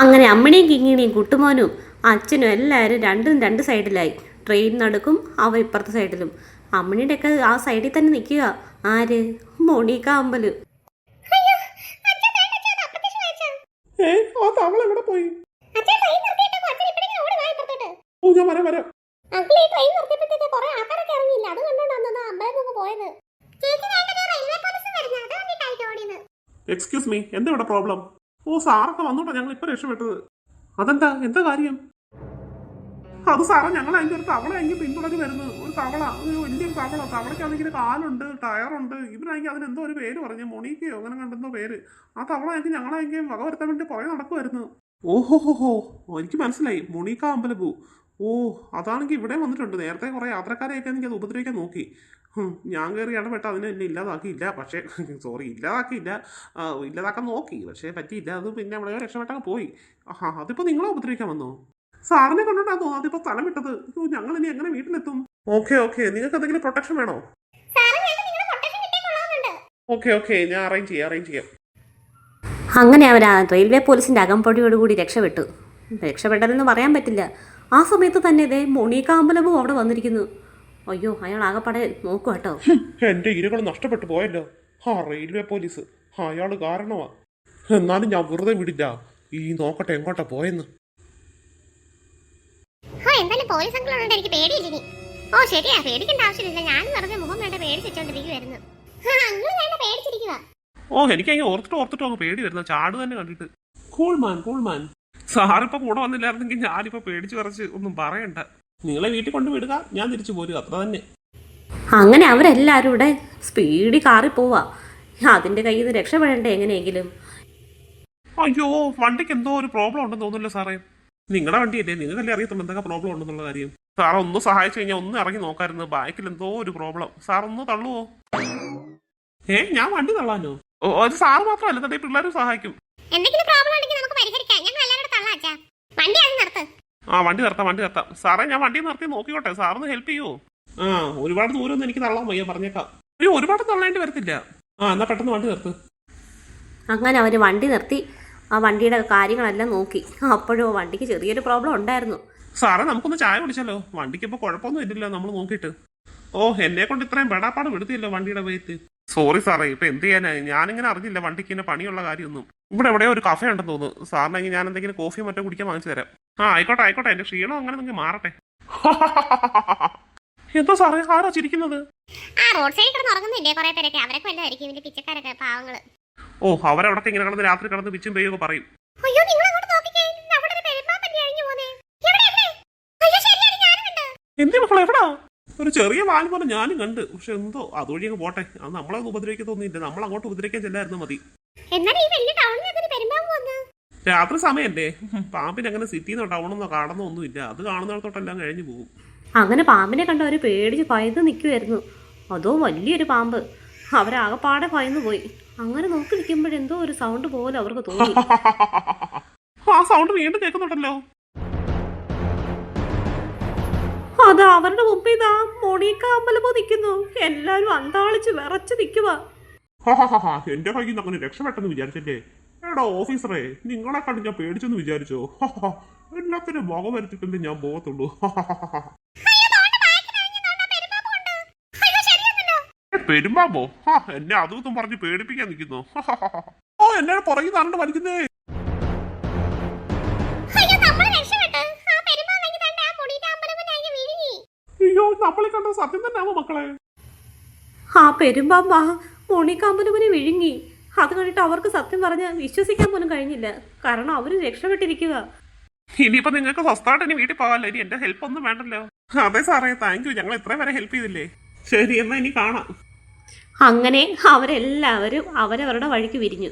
അങ്ങനെ അമ്മണിയും കിങ്ങിണിയും കുട്ടുമോനും അച്ഛനും എല്ലാവരും രണ്ടും രണ്ട് സൈഡിലായി. ട്രെയിൻ നടക്കും അവ ഇപ്പുറത്തെ സൈഡിലും. അമ്മണിയുടെ ഒക്കെ ആ സൈഡിൽ തന്നെ നിൽക്കുക. ആര്? മോണിക്ക എവിടെ പോയി? ഓ ഞാൻ വരാം വരാം. എക്സ്ക്യൂസ് മീ എന്താ ഇവിടെ പ്രോബ്ലം ഓ സാറൊക്കെ വന്നോട്ടോ ഞങ്ങൾ ഇപ്പൊ രക്ഷപ്പെട്ടത്. അതെന്താ? എന്താ കാര്യം? അത് സാറേ ഞങ്ങൾ അതിന്റെ ഒരു തവള എനിക്ക് പിന്തുടങ്ങി വരുന്നത് ഒരു തവള ഒരു വലിയൊരു തവള. തവളയ്ക്കാണെങ്കിൽ കാലുണ്ട് ടയറുണ്ട്. ഇവരാണെങ്കിൽ അതിന് എന്തോ ഒരു പേര് പറഞ്ഞു. മൊണീക്കയോ അങ്ങനെ കണ്ടെന്തോ പേര്. ആ തവള എനിക്ക് ഞങ്ങളെങ്കിൽ വക വരുത്താൻ വേണ്ടി പുറകെ നടക്കുമായിരുന്നു ഓഹോ ഹോ ഹോ. എനിക്ക് മനസ്സിലായി. മൊണീക്ക അമ്പലപൂ ഓ അതാണെങ്കിൽ ഇവിടെ വന്നിട്ടുണ്ട്. നേരത്തെ കുറേ യാത്രക്കാരെയൊക്കെ എനിക്കത് അത് ഉപദ്രവിക്കാൻ നോക്കി. ഞാൻ കയറി ഇടപെട്ട് അതിനെ എന്നെ ഇല്ലാതാക്കിയില്ല. പക്ഷേ സോറി ഇല്ലാതാക്കിയില്ല. ആ, ഇല്ലാതാക്കാൻ നോക്കി. പക്ഷേ പറ്റിയില്ല. അത് പിന്നെ അവിടെ രക്ഷപ്പെട്ടാൽ പോയി. ആഹാ അതിപ്പോൾ നിങ്ങളെ ഉപദ്രവിക്കാൻ വന്നോ? സാറിനെ കൊണ്ടോണ്ടാ തോന്നുന്നു അതിപ്പോ സ്ഥലം വിട്ടത്? ഞങ്ങൾ ഇനി എങ്ങനെ വീട്ടിലെത്തും? Okay okay. നിങ്ങൾക്ക് എന്തെങ്കിലും പ്രൊട്ടക്ഷൻ വേണോ? Okay okay. ഞാൻ അറേഞ്ച് ചെയ്യാം അറേഞ്ച് ചെയ്യാം. അങ്ങനെ അവർ ആ റെയിൽവേ പോലീസിന്റെ അകമ്പടിയോടുകൂടി രക്ഷപ്പെട്ടു. രക്ഷപ്പെട്ടതെന്ന് പറയാൻ പറ്റില്ല. ആ സമയത്ത് തന്നെ ഇതേ മോണിക്ക അമ്പലവും അവിടെ വന്നിരിക്കുന്നു. അയ്യോ അയാൾ ആകപ്പാടെ നോക്കുക കേട്ടോ. എന്റെ ഇരകൾ നഷ്ടപ്പെട്ടു പോയല്ലോ. ആ റെയിൽവേ പോലീസ് അയാൾ കാരണമാ എന്നാലും ഞാൻ വെറുതെ വിടില്ല. ഈ നോക്കട്ടെ എങ്ങോട്ടാ പോയെന്ന്. ഓ എന്തായാലും പോലീസ് അങ്കിളുണ്ട് എനിക്ക് പേടിയില്ല ഇനി. ഓ ശരിയാ പേടിക്കേണ്ട ആവശ്യമില്ല. ഞാൻ വെറുതെ മുഖം വേണ്ട പേടിച്ചിട്ടോണ്ടിരിക്കുവായിരുന്നു ഓ എനിക്ക് ഓർത്തിട്ട് ഓർത്തിട്ട് അങ്ങ് പേടി വരുന്ന. ചാട് തന്നെ കണ്ടിട്ട്. കൂൾമാൻ കൂൾമാൻ കൂൾ മാൻ സാറിപ്പോ കൂടെ വന്നില്ലായിരുന്നെങ്കിൽ ഞാനിപ്പോ പേടിച്ചു കുറച്ച് ഒന്നും പറയണ്ട. നിങ്ങളെ വീട്ടിൽ കൊണ്ട് വിടുക ഞാൻ തിരിച്ചു പോരുക അത്ര തന്നെ. അങ്ങനെ അവരെല്ലാവരും ഇവിടെ സ്പീഡിൽ കാറി പോവാ. അതിന്റെ കയ്യിൽ നിന്ന് രക്ഷപ്പെടണ്ടേ എങ്ങനെയെങ്കിലും? അയ്യോ വണ്ടിക്ക് എന്തോ ഒരു പ്രോബ്ലം ഉണ്ടെന്ന് തോന്നുന്നില്ല സാറേ. നിങ്ങളുടെ വണ്ടിയല്ലേ? നിങ്ങൾക്കല്ലേ അറിയത്തുള്ളൂ എന്തൊക്കെ പ്രോബ്ലം ഉണ്ടെന്നുള്ള കാര്യം. സാർ ഒന്ന് സഹായിച്ചു കഴിഞ്ഞാൽ ഒന്ന് ഇറങ്ങി നോക്കായിരുന്നു. ബാക്കിൽ എന്തോ ഒരു പ്രോബ്ലം സാർ ഒന്ന് തള്ളുവോ? ഏ ഞാൻ വണ്ടി തള്ളാനോ? ഓ അത് സാറ് മാത്രമല്ല തന്നെ പിള്ളേരും സഹായിക്കും. എന്തെങ്കിലും പ്രോബ്ലം ഉണ്ടെങ്കിൽ നമുക്ക് പരിഹരിക്കാം ഞങ്ങൾ എല്ലാവരും തള്ളാച്ചാ വണ്ടി അത് നിർത്ത് ആ വണ്ടി നിർത്താം വണ്ടി നിർത്താം. സാറേ ഞാൻ വണ്ടി നിർത്തി നോക്കിക്കോട്ടെ. സാറൊന്ന് ഹെൽപ്പ് ചെയ്യൂ. ആ ഒരുപാട് ദൂരം ഒന്നും എനിക്ക് തള്ളാൻ വയ്യ പറഞ്ഞേക്കാം. അയ്യോ ഒരുപാട് തള്ളേണ്ടി വരത്തില്ല. ആ എന്നാ പെട്ടെന്ന് വണ്ടി നിർത്ത്. അങ്ങനെ അവർ വണ്ടി നിർത്തി. ആ വണ്ടിയുടെ കാര്യങ്ങളെല്ലാം നോക്കി. അപ്പോഴും വണ്ടിക്ക് ചെറിയൊരു പ്രോബ്ലം ഉണ്ടായിരുന്നു. സാറേ നമുക്കൊന്ന് ചായ കുടിച്ചല്ലോ വണ്ടിക്ക് ഇപ്പൊ കുഴപ്പമൊന്നും ഇല്ലല്ലോ നമ്മൾ നോക്കിയിട്ട്. ഓ എന്നെ കൊണ്ട് ഇത്രയും പെടാപ്പാട് വിടുത്തിയല്ലോ വണ്ടിയുടെ വെയിറ്റ് സോറി സാറേ ഇപ്പൊ എന്ത് ചെയ്യാനാ? ഞാനിങ്ങനെ അറിഞ്ഞില്ല വണ്ടിക്ക് ഇങ്ങനെ പണിയുള്ള കാര്യമൊന്നും. ഇവിടെ എവിടെയോ ഒരു കഫേ ഉണ്ടെന്ന് തോന്നുന്നു. സാറിനെങ്കിൽ ഞാൻ എന്തെങ്കിലും കോഫിയോ മറ്റോ കുടിക്കാൻ വാങ്ങിച്ചു തരാം. ആ ആയിക്കോട്ടെ ആയിക്കോട്ടെ. എന്റെ ക്ഷീണം അങ്ങനെ നിങ്ങൾക്ക് മാറട്ടെ. എന്തോ സാറേ ആരാ ചിരിക്കുന്നത്? ആ റോഡ് സൈഡിൽ കിടന്ന് ഉറങ്ങുന്നില്ലേ? കുറെ പേരൊക്കെ. അവരൊക്കെ വല്ലതായിരിക്കും പിച്ചക്കാരൊക്കെ പാവങ്ങൾ. ഓ അവരവിടൊക്കെ ഇങ്ങനെ കിടന്ന് രാത്രി കിടന്ന് പിച്ചും പെയ്യൊക്കെ പറയും. അയ്യോ നിങ്ങൾ അങ്ങോട്ട് നോക്കിക്കേ അവിടെ ഒരു പെരുമ്പാമ്പല്ലേ അഴിഞ്ഞു പോന്നെ. എവിടെ എവിടെ അയ്യോ ശരിയാണ് എന്തേ മക്കളെ എവിടാ? ഒരു ചെറിയ വാൽ പോലെ ഞാനും കണ്ട്. പക്ഷെ എന്തോ അതുവഴി അങ്ങ് പോട്ടെ. അത് നമ്മളെ ഉപദ്രവിക്കത്തൊന്നും ഇല്ല നമ്മൾ അങ്ങോട്ട് ഉപദ്രവിക്കാൻ ചെല്ലായിരുന്നു മതി. ഈ വലിയ ടൗണിൽ ഒരു പെരുമ്പാമ്പ് വന്ന്? രാത്രി സമയല്ലേ? പാമ്പിന് അങ്ങനെ സിറ്റിന്നോ ടൗണെന്നോ കാണുന്നോ ഒന്നുമില്ല. അത് കാണുന്നിടത്തോട്ടെല്ലാം കഴിഞ്ഞു പോകും. അങ്ങനെ പാമ്പിനെ കണ്ട അവർ പേടിച്ച് ഭയന്ന് നിൽക്കുമായിരുന്നു അതോ വലിയൊരു പാമ്പ്. അവരാകപ്പാടെ പയന്ന് പോയി. അങ്ങനെ നോക്കി നിൽക്കുമ്പോഴെന്തോ ഒരു സൗണ്ട് പോലെ അവർക്ക് തോന്നി. ആ സൗണ്ട് വീണ്ടും കേൾക്കുന്നുണ്ടല്ലോ. അത് അവരുടെ മുമ്പിൽ ഇതാ മോണിക്ക അമ്പലപ്പോ നിൽക്കുന്നു എല്ലാരും അന്താളിച്ച് വിറച്ച് നിൽക്കുക ഹാ എന്റെ കയ്യിൽ നിന്ന് അങ്ങനെ രക്ഷപ്പെട്ടെന്ന് വിചാരിച്ചല്ലേ? എടാ ഓഫീസറെ നിങ്ങളെ കണ്ട് ഞാൻ പേടിച്ചെന്ന് വിചാരിച്ചോ? എല്ലാത്തിനും മുഖം വരുത്തിട്ടല്ലേ ഞാൻ പോകത്തുള്ളൂ. പെരുമ്പാമ്പോ? ഹാ എന്നെ അതും പറഞ്ഞ് പേടിപ്പിക്കാൻ നിൽക്കുന്നു. ഓ എന്നെ പുറകിൽ നിന്നാണ് വലിക്കുന്നേ. അയ്യോ നമ്മളെ കണ്ട സത്യം തന്നെ ആവോ മക്കളെ? ആ പെരുമ്പാമ്പ മോണിക്ക അമ്പലപ്പനെ വിഴുങ്ങി. അത് കണ്ടിട്ട് അവർക്ക് സത്യം പറഞ്ഞ് വിശ്വസിക്കാൻ പോലും കഴിഞ്ഞില്ല. കാരണം അവർ രക്ഷപ്പെട്ടിരിക്കുക. ഇനിയിപ്പോ നിങ്ങൾക്ക് സ്വസ്ഥമായിട്ട് ഇനി വീട്ടിൽ പോകാമല്ലോ. ഇനി എന്റെ ഹെൽപ്പ് ഒന്നും വേണ്ടല്ലോ. അതെ സാറേ താങ്ക് യു ഞങ്ങൾ ഇത്രയും വരെ ഹെൽപ്പ് ചെയ്തില്ലേ? ശരി എന്നാ ഇനി കാണാം. അങ്ങനെ അവരെല്ലാവരും അവരവരുടെ വഴിക്ക് വിരിഞ്ഞു.